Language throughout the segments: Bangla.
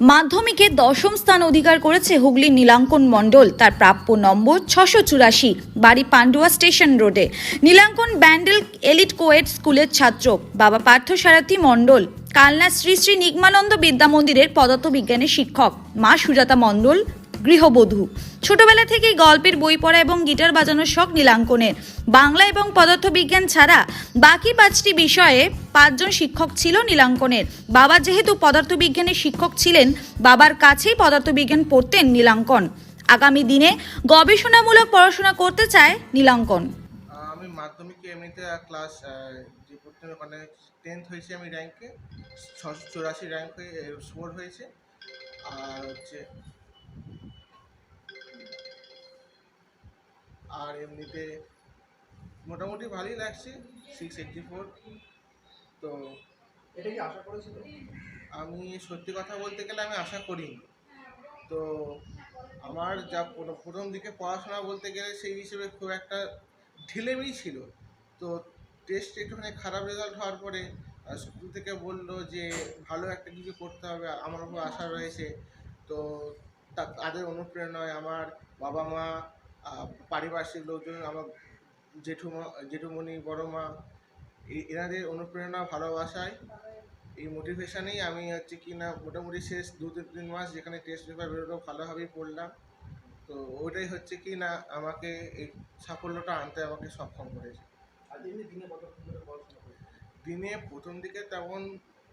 মাধ্যমিকে দশম স্থান অধিকার করেছে হুগলির নীলাঙ্কন মণ্ডল। তার প্রাপ্য নম্বর ছশো চুরাশি বাড়ি পান্ডুয়া স্টেশন রোডে। নীলাঙ্কন ব্যান্ডেল এলিট কোয়েট স্কুলের ছাত্র, বাবা পার্থসারথী মণ্ডল, কালনা শ্রী শ্রী নিগমানন্দ বিদ্যা মন্দিরের পদার্থবিজ্ঞানের শিক্ষক, মা সুজাতা মণ্ডল, গৃহবধূ। ছোটবেলা থেকেই গল্পের বই পড়া এবং গিটার বাজানোর শখ নীলাঙ্কনের বাংলা এবং পদার্থবিজ্ঞান ছাড়া বাকি পাঁচটি বিষয়ে পাঁচজন শিক্ষক ছিল নীলাঙ্কনের বাবা যেহেতু পদার্থবিজ্ঞানের শিক্ষক ছিলেন, বাবার কাছেই পদার্থবিজ্ঞান পড়তেন নীলাঙ্কন আগামী দিনে গবেষণামূলক পড়াশোনা করতে চায় নীলাঙ্কন আমি এমনিতে ক্লাস যে পড়তে মানে টেন্থ হয়েছে আমি র্যাঙ্কে ছশো র্যাঙ্ক হয়ে স্কোর হয়েছে। আর হচ্ছে আর এমনিতে মোটামুটি ভালোই লাগছে সিক্স এইটটি ফোর তো এটা কি আশা করেছিল? আমি সত্যি কথা বলতে গেলে আমি আশা করিনি। তো আমার যা প্রথম দিকে পড়াশোনা বলতে গেলে সেই হিসেবে খুব একটা ঢিলেমিই ছিল। তো টেস্ট একটুখানি খারাপ রেজাল্ট হওয়ার পরে স্কুল থেকে বলল যে ভালো একটা কিছু করতে হবে আমার উপর আশা রয়েছে। তো তাদের অনুপ্রেরণায় আমার বাবা মা পারিপার্শ্বিক লোকজন আমার জেঠুমা জেঠুমণি বড় মা এনাদের অনুপ্রেরণা ভালোবাসায় এই মোটিভেশনেই আমি হচ্ছে কি না মোটামুটি শেষ দু তিন তিন মাস যেখানে টেস্ট পেপার বেরোলো ভালোভাবেই পড়লাম। তো ওইটাই হচ্ছে কি না আমাকে এই সাফল্যটা আনতে আমাকে সক্ষম করেছে। দিনে প্রথম দিকে তেমন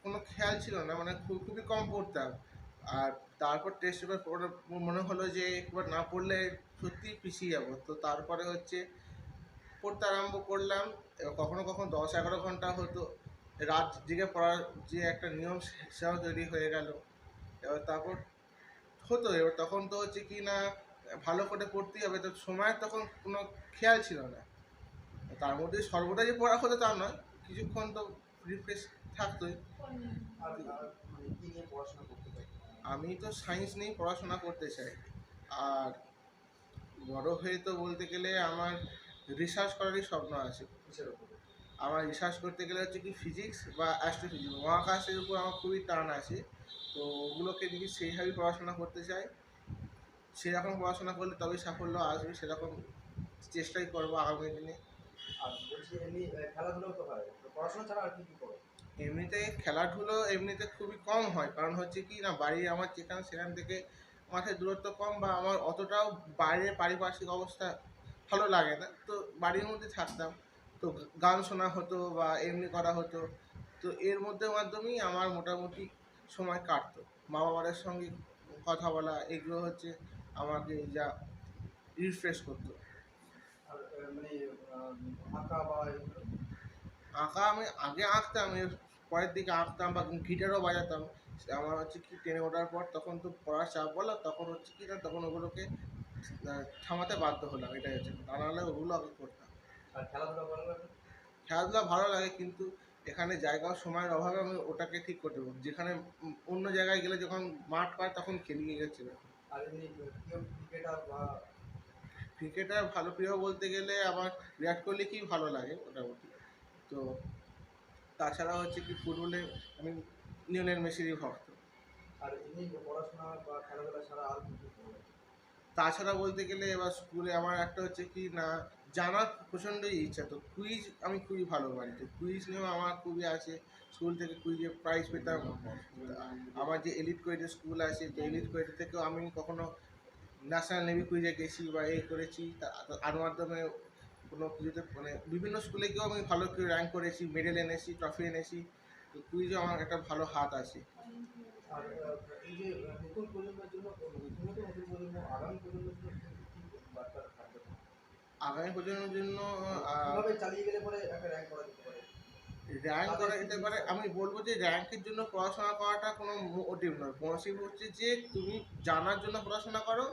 কোনো খেয়াল ছিল না মানে খুব খুবই কম পড়তাম। আর তারপর টেস্ট পেপার পড়ে মনে হলো যে একবার না পড়লে সত্যিই পিছিয়ে যাব। তো তারপরে হচ্ছে পড়তে আরম্ভ করলাম। কখনো কখনো দশ এগারো ঘণ্টা হতো। রাত জেগে পড়ার যে একটা নিয়ম সেটাও তৈরি হয়ে গেল। এবার তারপর হতো। এবার তখন তো হচ্ছে কি না, ভালো করে পড়তেই হবে। তো সময়ের তখন কোনো খেয়াল ছিল না। তার মধ্যে সর্বদা যে পড়া হতো তা নয়। কিছুক্ষণ তো রিফ্রেশ থাকতোই। মানে পড়াশোনা করতে আমি তো সায়েন্স নিয়েই পড়াশোনা করতে চাই। আর বড় হয়ে তো বলতে গেলে আমার রিসার্চ করারই স্বপ্ন আছে। আমার রিসার্চ করতে গেলে হচ্ছে কি ফিজিক্স বা অ্যাস্ট্রোফিজিক্স মহাকাশের উপর আমার খুবই টান আছে। তো ওগুলোকে যদি সেইভাবেই পড়াশোনা করতে চাই। সেরকম পড়াশোনা করলে তবেই সাফল্য আসবে সেরকম চেষ্টাই করব আগামী দিনে। আর বলছি এমনি আহ, খেলাধুলাও তো হয় পড়াশোনা ছাড়া আর কি কী করো এমনিতে খেলাধুলো এমনিতে খুবই কম হয়। কারণ হচ্ছে কি না বাড়ি আমার যেখানে সেখান থেকে মাঠের দূরত্ব কম বা আমার অতটাও বাইরে পারিপার্শ্বিক অবস্থা ভালো লাগে না তো বাড়ির মধ্যে থাকতাম। তো গান শোনা হতো বা এমনি করা হতো। তো এর মধ্যে মাধ্যমেই আমার মোটামুটি সময় কাটতো। মা বাবার সঙ্গে কথা বলা এগুলো হচ্ছে আমাকে যা রিফ্রেশ করতো। মানে আঁকা বা এগুলো? আঁকা আমি আগে আঁকতাম এর পরের দিকে আঁকতাম বা গিটারও বাজাতাম আমার হচ্ছে কি টেনে ওঠার পর তখন তো পড়ার চাপ বলো তখন হচ্ছে কি না তখন ওগুলোকে থামাতে বাধ্য হলাম এটাই হচ্ছে তা নাহলে ওগুলো আগে করতাম। আর খেলাধুলা ভালো লাগে? খেলাধুলা ভালো লাগে কিন্তু এখানে জায়গা সময়ের অভাবে আমি ওটাকে ঠিক করতে পারব যেখানে অন্য জায়গায় গেলে যখন মাঠ পায় তখন খেলিয়ে গেছে আর এমনি প্রিয় ক্রিকেটার বা ক্রিকেটার ভালো প্রিয় বলতে গেলে আমার বিরাট কোহলিকেই ভালো লাগে মোটামুটি। তো তাছাড়া হচ্ছে কি ফুটবলে আমি লিওনেল মেসিরই ভক্ত। আর এমনি পড়াশোনা বা খেলাধুলা ছাড়া আর তাছাড়া বলতে গেলে এবার স্কুলে আমার একটা হচ্ছে কি না জানার প্রচণ্ডই ইচ্ছা। তো কুইজ আমি খুবই ভালো পারি। তো কুইজ নিয়েও আমার খুবই আছে। স্কুল থেকে কুইজে প্রাইজ পেতাম। আমার যে এলিট কোয়েটের স্কুল আছে তো এলিট কোয়েট থেকেও আমি কখনো ন্যাশনাল নেভি কুইজে গেছি বা এই করেছি। তার মাধ্যমে কোনো কিছুতে মানে বিভিন্ন স্কুলে গিয়েও আমি ভালো র্যাঙ্ক করেছি মেডেল এনেছি ট্রফি এনেছি। তো কুইজে আমার একটা ভালো হাত আছে। আগামী প্রজন্মের জন্য র্যাঙ্ক করা যেতে পারে? আমি বলব যে র্যাঙ্কের জন্য পড়াশোনা করাটা কোনো মোটিভ নয়। মোটিভ হচ্ছে যে তুমি জানার জন্য পড়াশোনা করো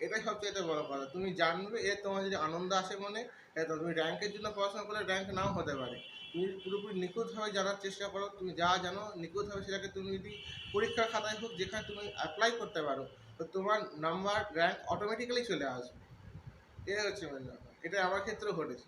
এটাই সবচেয়ে বড় কথা। তুমি জানবে এর তোমার যদি আনন্দ আসে মনে এটা তুমি র্যাঙ্কের জন্য পড়াশোনা করলে র্যাঙ্ক নাও হতে পারে। তুমি পুরোপুরি নিখুঁতভাবে জানার চেষ্টা করো, তুমি যা জানো নিখুঁতভাবে সেটাকে তুমি যদি পরীক্ষার খাতায় হোক, যেখানে তুমি অ্যাপ্লাই করতে পারো, তো তোমার নাম্বার র্যাঙ্ক অটোমেটিক্যালি চলে আসবে। এটাই হচ্ছে মেন ব্যাপার। এটা আমার ক্ষেত্রেও ঘটেছে।